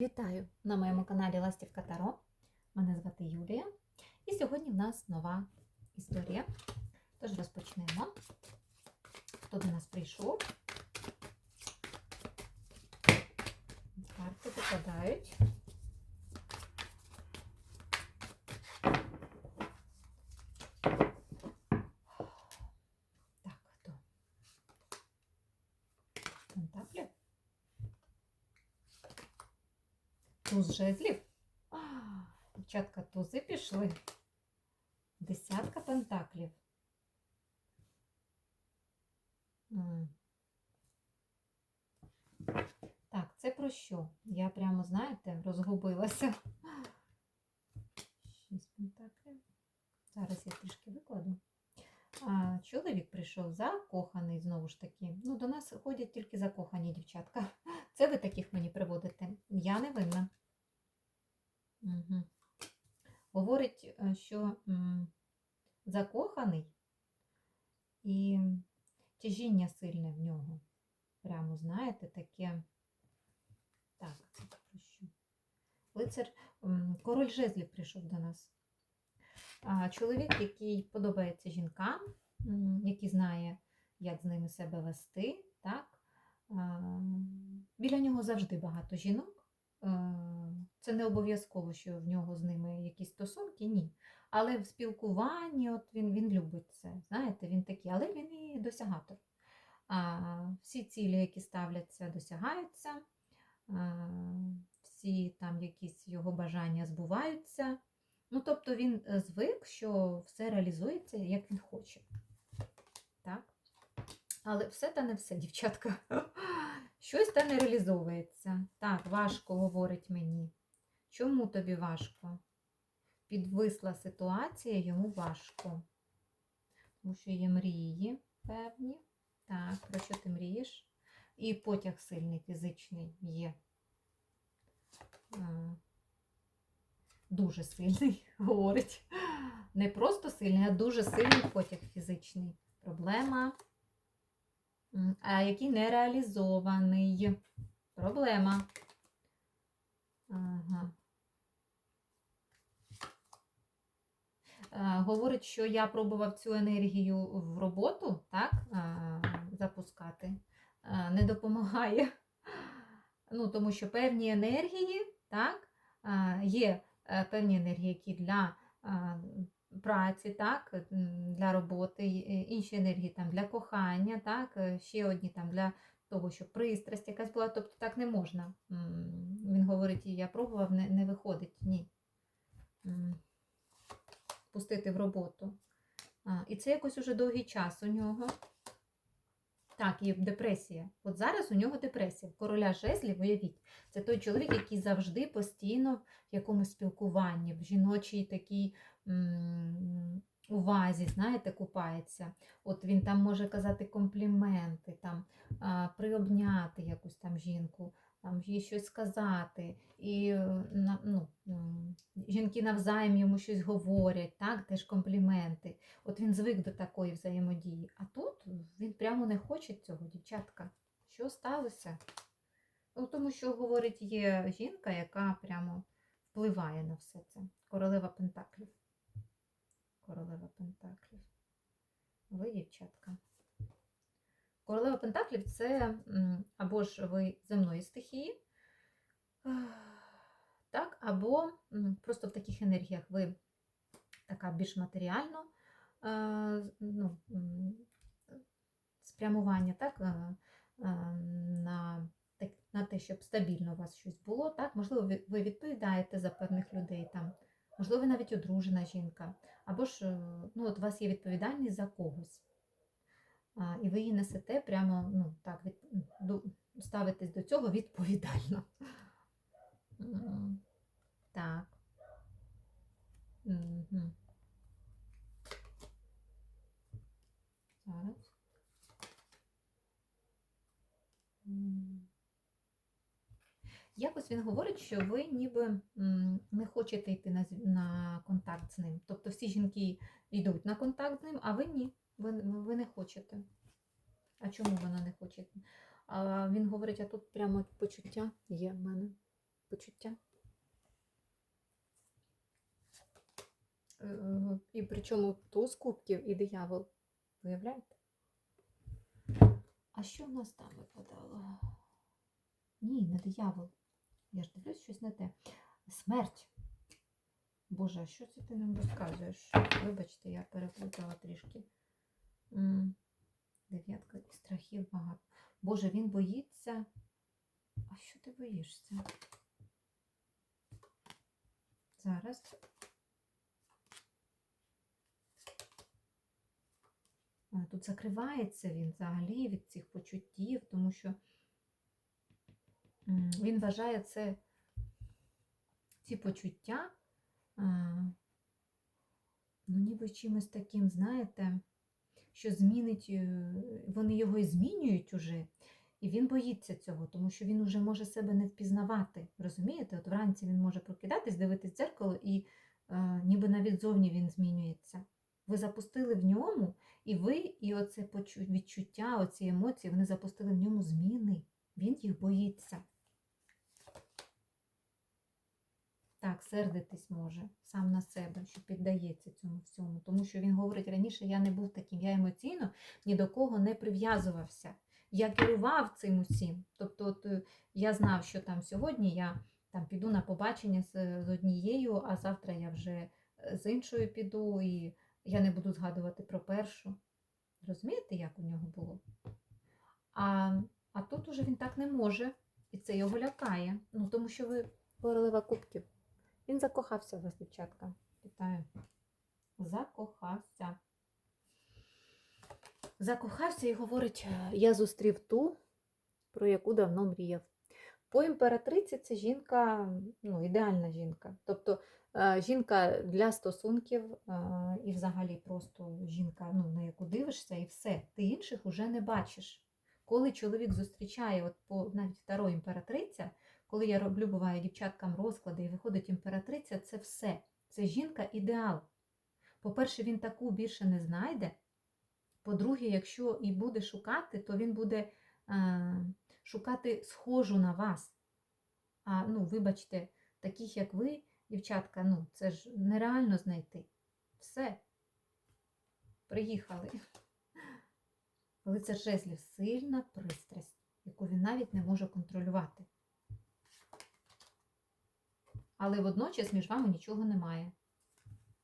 Вітаю на моєму каналі Ластівка Таро. Мене звати Юлія. І сьогодні в нас нова історія. Тож розпочнемо. Хто до нас прийшов? Карти випадають. Так, хто? Пентаклі? Туз жезлів. Дівчатка, тузи пішли. Десятка пентаклів. Так, це про що? Я прямо, знаєте, розгубилася. Шість пентаклів. Зараз я трішки викладу. А, чоловік прийшов закоханий знову ж таки. Ну, до нас ходять тільки закохані дівчатка. Це ви таких мені приводите. Я не винна. Угу. Говорить, що м, закоханий і тяжіння сильне в нього. Прямо, знаєте, таке. Так, це про що? Лицар, король жезлів прийшов до нас. Чоловік, який подобається жінкам, який знає, як з ними себе вести, так? Біля нього завжди багато жінок. Е, Це не обов'язково, що в нього з ними якісь стосунки, ні. Але в спілкуванні от він, він любить це. Знаєте, він такий, але він і досягатор. А, Всі цілі, які ставляться, досягаються, а, всі там якісь його бажання збуваються. Ну, тобто він е, звик, що все реалізується, як він хоче. Так? Але все та не все, дівчатка. Щось та не реалізовується. Так, важко говорить мені. Чому тобі важко? Підвисла ситуація, йому важко. Тому що є мрії певні. Так, про що ти мрієш? І потяг сильний, фізичний є. Дуже сильний, говорить. Не просто сильний, а дуже сильний потяг фізичний. Проблема. А який не реалізований. Проблема. Ага. Говорить, що я пробував цю енергію в роботу, так, запускати. Не допомагає. Ну, тому що певні енергії, так, є е, певні енергії, які для праці, так, для роботи, е, інші енергії там для кохання, так, е, ще одні там для того, щоб пристрасть якась була, тобто так не можна. Він говорить, я пробував, не, не виходить, ні. Пустити в роботу. А, і це якось уже довгий час у нього. Так, і депресія. От зараз у нього депресія. Короля жезлів, уявіть, це той чоловік, який завжди постійно в якомусь спілкуванні, в жіночій такій увазі, знаєте, купається. От він там може казати компліменти, там, приобняти якусь там жінку, там їй щось сказати. І е, ну, жінки навзаєм йому щось говорять, так, теж компліменти. От він звик до такої взаємодії. А тут він прямо не хоче цього, дівчатка. Що сталося? Ну, тому що, говорить, є жінка, яка прямо впливає на все це. Королева Пентаклів. Королева Пентаклів. Ви, дівчатка. Королева Пентаклів це або ж ви земної стихії, так, або просто в таких енергіях ви така більш матеріально ну, спрямування так, на, на те, щоб стабільно у вас щось було. Так? Можливо, ви відповідаєте за певних людей, там, можливо, навіть одружена жінка, або ж е, ну, от у вас є відповідальність за когось. І ви її несете прямо, ну, так, від, до, ставитесь до цього відповідально. Так. Мгм. Зараз. М. Якось він говорить, що ви ніби не хочете йти на, на контакт з ним. Тобто всі жінки йдуть на контакт з ним, а ви ні. Ви, ви не хочете. А чому вона не хоче? А він говорить, а тут прямо почуття є в мене. почуття. Е, І причому туз кубків і диявол. Виявляєте? А що в нас там випадало? Ні, не диявол. Я ж дивлюсь щось не те. Смерть. Боже, а що це ти нам розказуєш? Вибачте, я переплутала трішки. Дев'ятка і страхів багато. Боже, він боїться. А що ти боїшся? Зараз. Тут закривається він взагалі від цих почуттів, тому що він вважає це ці почуття, ну, ніби чимось таким, знаєте, що змінить, е, вони його і змінюють уже. І він боїться цього, тому що він уже може себе не впізнавати. Розумієте? От вранці він може прокидатись, дивитись дзеркало, і е, ніби навіть зовні він змінюється. Ви запустили в ньому, і ви, і оце відчуття, оці емоції, вони запустили в ньому зміни. Він їх боїться. Так, сердитись може сам на себе, що піддається цьому всьому. Тому що він говорить раніше, я не був таким, я емоційно ні до кого не прив'язувався. Я керував цим усім. Тобто, от, е, я знав, що там сьогодні я там піду на побачення з, з однією, а завтра я вже е, з іншою піду, і я не буду згадувати про першу. Розумієте, як у нього було? А, а тут уже він так не може, і це його лякає. Ну, тому що ви королева кубків. Він закохався в вас, дівчатка. Вітаю. Закохався. Закохався і говорить: я зустрів ту, про яку давно мріяв. По імператриці це жінка, ну, ідеальна жінка. Тобто е, жінка для стосунків е, і взагалі просто жінка, ну, на яку дивишся, і все. Ти інших уже не бачиш. Коли чоловік зустрічає, от по навіть второй імператриця, коли я роблю, буває, дівчаткам розклади і виходить імператриця, це все. Це жінка ідеал. По-перше, він таку більше не знайде. По-друге, якщо і буде шукати, то він буде е, шукати схожу на вас. А ну, вибачте, таких як ви, дівчатка, ну, це ж нереально знайти. Все. Приїхали. Лицар жезлів сильна пристрасть, яку він навіть не може контролювати. Але водночас між вами нічого немає.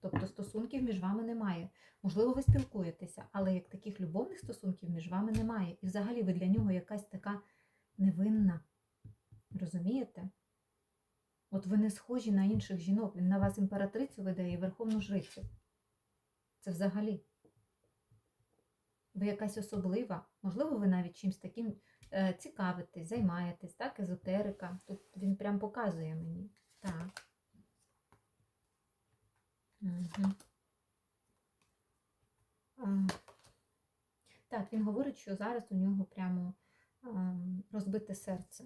Тобто стосунків між вами немає. Можливо, ви спілкуєтеся, але як таких любовних стосунків між вами немає. І взагалі ви для нього якась така невинна. Розумієте? От ви не схожі на інших жінок. Він на вас імператрицю видає і верховну жрицю. Це взагалі. Ви якась особлива. Можливо, ви навіть чимось таким е, цікавитесь, займаєтесь, так, езотерика. Тут він прям показує мені. Так. Угу. Так, він говорить, що зараз у нього прямо розбите серце.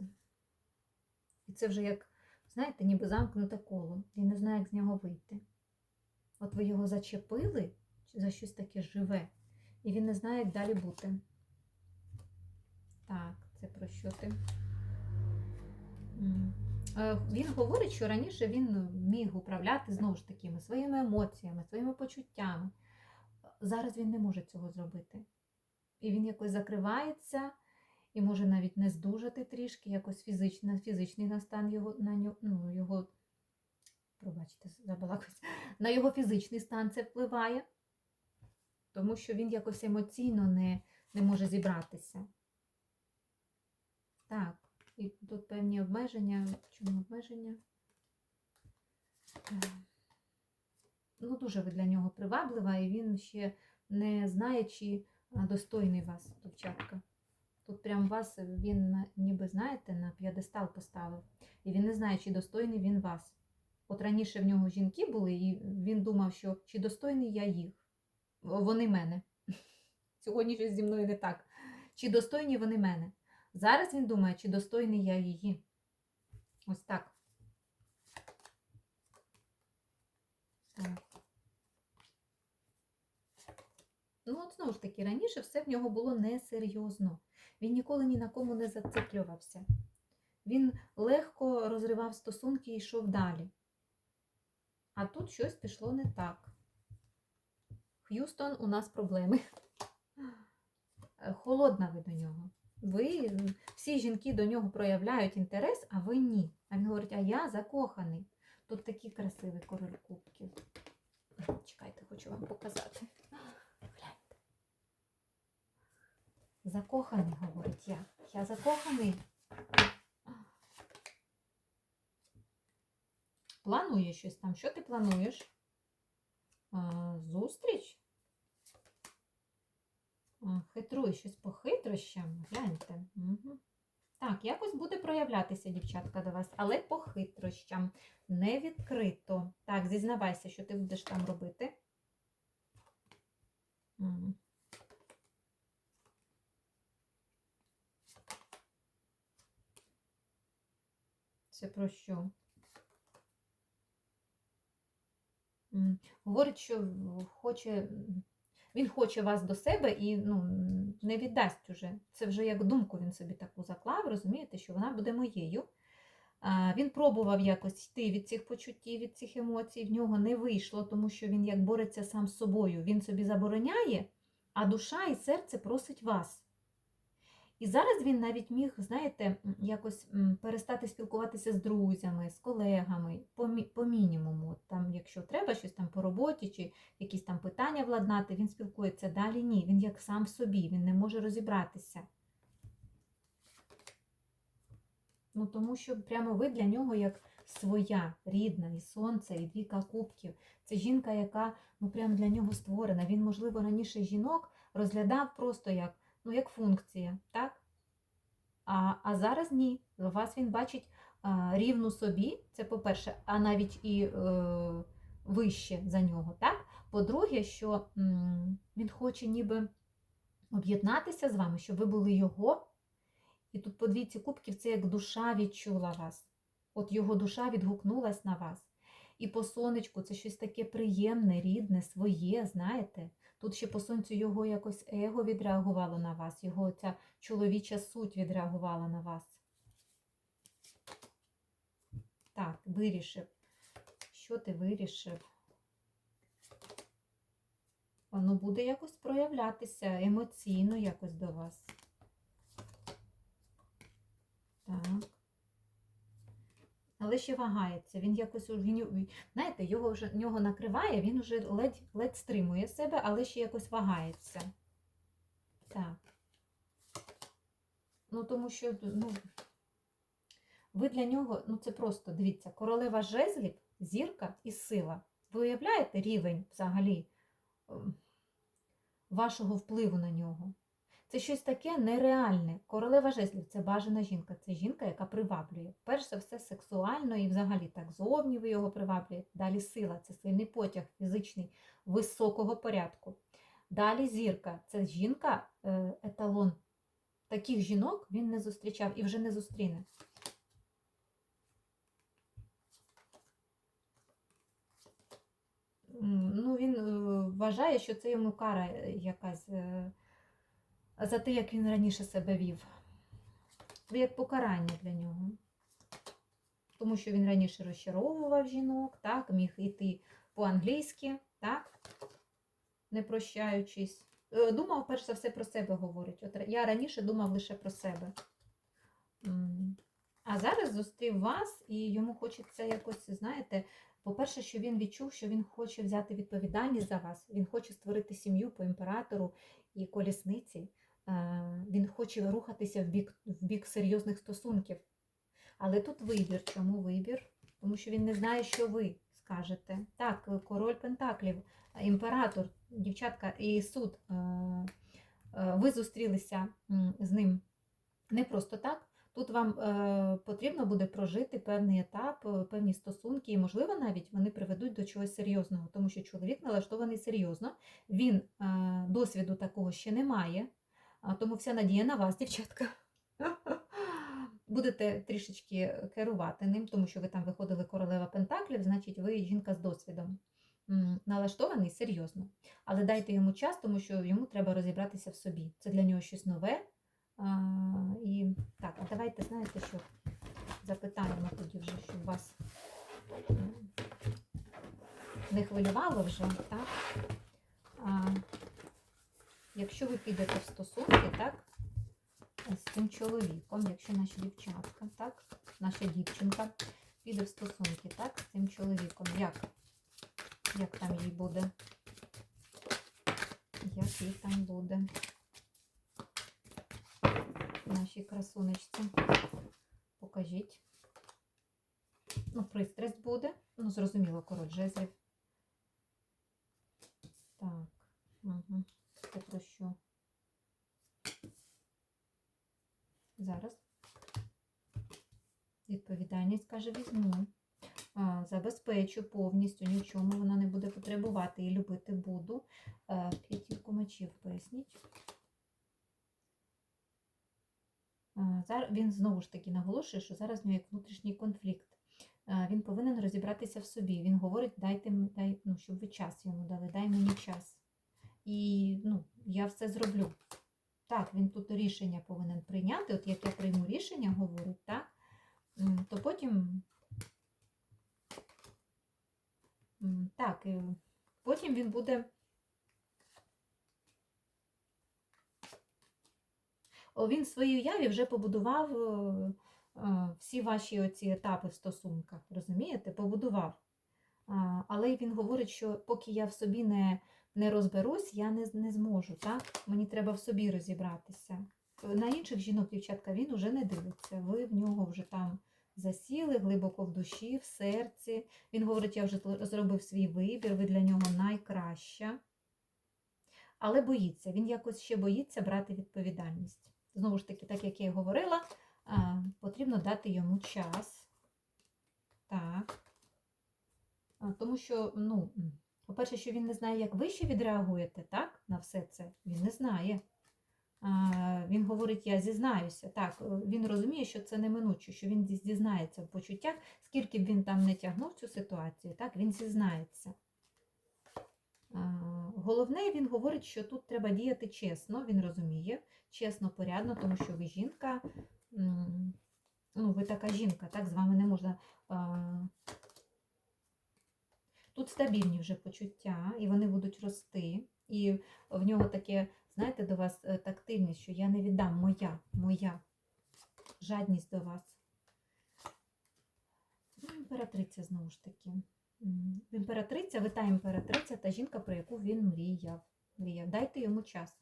І це вже як, знаєте, ніби замкнуте коло. Він не знає, як з нього вийти. От ви його зачепили за щось таке живе, і він не знає, як далі бути. Так, це про що ти? М. Е, Він говорить, що раніше він міг управляти знову ж такими своїми емоціями, своїми почуттями. Зараз він не може цього зробити. І він якось закривається і може навіть не здужати трішки, якось фізично, фізичний настан його, на ну, його, пробачте, забалакусь, на його фізичний стан це впливає, тому що він якось емоційно не, не може зібратися. Так. І тут певні обмеження. Чому обмеження? Е, Ну, дуже ви для нього приваблива, і він ще не знає, чи достойний вас, дівчатка. Тут прям вас він ніби, знаєте, на п'єдестал поставив. І він не знає, чи достойний він вас. От раніше в нього жінки були, і він думав, що чи достойний я їх. Вони мене. Сьогодні щось зі мною не так. Чи достойні вони мене? Зараз він думає, чи достойний я її. Ось так. Так. Ну, от знову ж таки, раніше все в нього було несерйозно. Він ніколи ні на кому не зациклювався. Він легко розривав стосунки і йшов далі. А тут щось пішло не так. Х'юстон, у нас проблеми. Е, Холодна ви до нього. Ви всі жінки до нього проявляють інтерес, а ви ні. А він говорить, а я закоханий. Тут такий красивий король кубків. Чекайте, хочу вам показати. Гляньте. Закоханий, говорить я. Я закоханий. Планує щось там. Що ти плануєш? Зустріч? Хитрує щось по хитрощам. Гляньте. Угу. Так, якось буде проявлятися, дівчатка, до вас, але по хитрощам. Не відкрито. Так, зізнавайся, що ти будеш там робити. М. Це про що? Говорить, що хоче, він хоче вас до себе і ну, не віддасть уже. Це вже як думку він собі таку заклав, розумієте, що вона буде моєю. Він пробував якось йти від цих почуттів, від цих емоцій. В нього не вийшло, тому що він як бореться сам з собою. Він собі забороняє, а душа і серце просить вас. І зараз він навіть міг, знаєте, якось перестати спілкуватися з друзями, з колегами по, по мінімуму. Там, якщо треба щось там по роботі чи якісь там питання владнати, він спілкується далі. Ні, він як сам в собі, він не може розібратися. Ну, тому що прямо ви для нього як своя, рідна, і сонце, і двійка кубків. Це жінка, яка ну, прямо для нього створена. Він, можливо, раніше жінок розглядав просто як, ну, як функція, так? А, а зараз ні. Вас він бачить а, рівну собі, це по-перше, а навіть і е, вище за нього. так? По-друге, що м, він хоче ніби об'єднатися з вами, щоб ви були його. І тут по двійці кубків це як душа відчула вас. От його душа відгукнулась на вас. І по сонечку це щось таке приємне, рідне, своє, знаєте. Тут ще по сонцю його якось его відреагувало на вас, його ця чоловіча суть відреагувала на вас. Так, вирішив. Що ти вирішив? Воно буде якось проявлятися емоційно якось до вас. Так. Але ще вагається. Він якось він, знаєте, його вже нього накриває, він вже ледь, ледь стримує себе, але ще якось вагається. Так. Ну, тому що, ну, ви для нього, ну це просто, дивіться, королева жезлів, зірка і сила. Ви уявляєте рівень взагалі ем, вашого впливу на нього? Це щось таке нереальне. Королева жезлів це бажана жінка. Це жінка, яка приваблює. Перш за все, сексуально і взагалі так зовні ви його приваблюєте. Далі сила це сильний потяг фізичний високого порядку. Далі зірка це жінка, е, еталон. Таких жінок він не зустрічав і вже не зустріне. Ну, він е, вважає, що це йому кара якась е, за те, як він раніше себе вів. Це як покарання для нього. Тому що він раніше розчаровував жінок, так, міг йти по-англійськи, так, не прощаючись. Е, Думав, перш за все, про себе говорить. От я раніше думав лише про себе. А зараз зустрів вас, і йому хочеться якось, знаєте, по-перше, що він відчув, що він хоче взяти відповідальність за вас. Він хоче створити сім'ю по імператору і колісниці. Е, Він хоче рухатися в бік, в бік серйозних стосунків. Але тут вибір. Чому вибір? Тому що він не знає, що ви скажете. Так, король Пентаклів, імператор, дівчатка і суд. Е, е, Ви зустрілися з ним не просто так. Тут вам потрібно буде прожити певний етап, певні стосунки, і, можливо, навіть вони приведуть до чогось серйозного, тому що чоловік налаштований серйозно, він досвіду такого ще не має, тому вся надія на вас, дівчатка. Будете трішечки керувати ним, тому що ви там виходили королева Пентаклів, значить, ви жінка з досвідом. Налаштований серйозно. Але дайте йому час, тому що йому треба розібратися в собі. Це для нього щось нове. А, і так, а давайте знаєте, що запитаємо тоді вже, щоб вас не хвилювало вже, так? А, якщо ви підете в стосунки, так, з цим чоловіком, якщо наша дівчатка, так, наша дівчинка піде в стосунки, так, з цим чоловіком, як? Як там їй буде? Як їй там буде? Нашій красунечці. Покажіть. Ну, пристрасть буде. Ну, зрозуміло, коротше, жезлів. Так. Угу. Це про що? Зараз. Відповідальність каже, візьму. Забезпечу повністю, ні в чому вона не буде потребувати і любити буду. П'ятірку мечів поясніть. Він знову ж таки наголошує, що зараз в нього як внутрішній конфлікт. Він повинен розібратися в собі. Він говорить, дайте дай, ну, щоб ви час йому дали, дай мені час. І ну, я все зроблю. Так, він тут рішення повинен прийняти. От як я прийму рішення, говорить, так, то потім. Так, потім він буде. О, Він в своїй уяві вже побудував е, е, всі ваші оці етапи в стосунках, розумієте? Побудував. Але він говорить, що поки я в собі не, не розберусь, я не, не зможу. Так? Мені треба в собі розібратися. На інших жінок, дівчатка, він уже не дивиться. Ви в нього вже там засіли глибоко в душі, в серці. Він говорить, я вже зробив свій вибір, ви для нього найкраща. Але боїться, він якось ще боїться брати відповідальність. Знову ж таки, так як я і говорила, потрібно дати йому час. Так. Тому що, ну, по-перше, що він не знає, як ви ще відреагуєте, так, на все це. Він не знає. Він говорить, я зізнаюся. Так, е, він розуміє, що це неминуче, що він зі- зізнається в почуттях, скільки б він там не тягнув цю ситуацію, так, він зізнається. Головне, він говорить, що тут треба діяти чесно, він розуміє, чесно, порядно, тому що ви жінка, ну, ви така жінка, так, з вами не можна. Тут стабільні вже почуття, і вони будуть рости. І в нього таке, знаєте, до вас е, тактильність, що я не віддам моя, моя жадність до вас. Ну, імператриця знову ж таки. Імператриця, ви та імператриця, та жінка, про яку він мріяв. мріяв. Дайте йому час.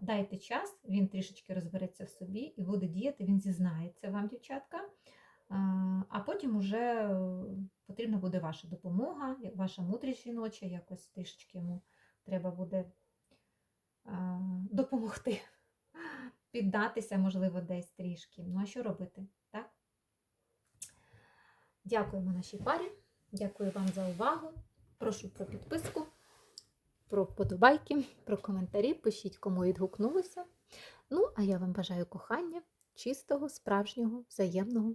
Дайте час, він трішечки розбереться в собі і буде діяти, він зізнається вам, дівчатка. А, потім уже е, потрібна буде ваша допомога, ваша мудрість жіноча, якось трішечки йому треба буде допомогти, піддатися, можливо, десь трішки. Ну, а що робити? Так? Дякуємо нашій парі. Дякую вам за увагу. Прошу про підписку, про вподобайки, про коментарі. Пишіть, кому відгукнулося. Ну, а я вам бажаю кохання, чистого, справжнього, взаємного,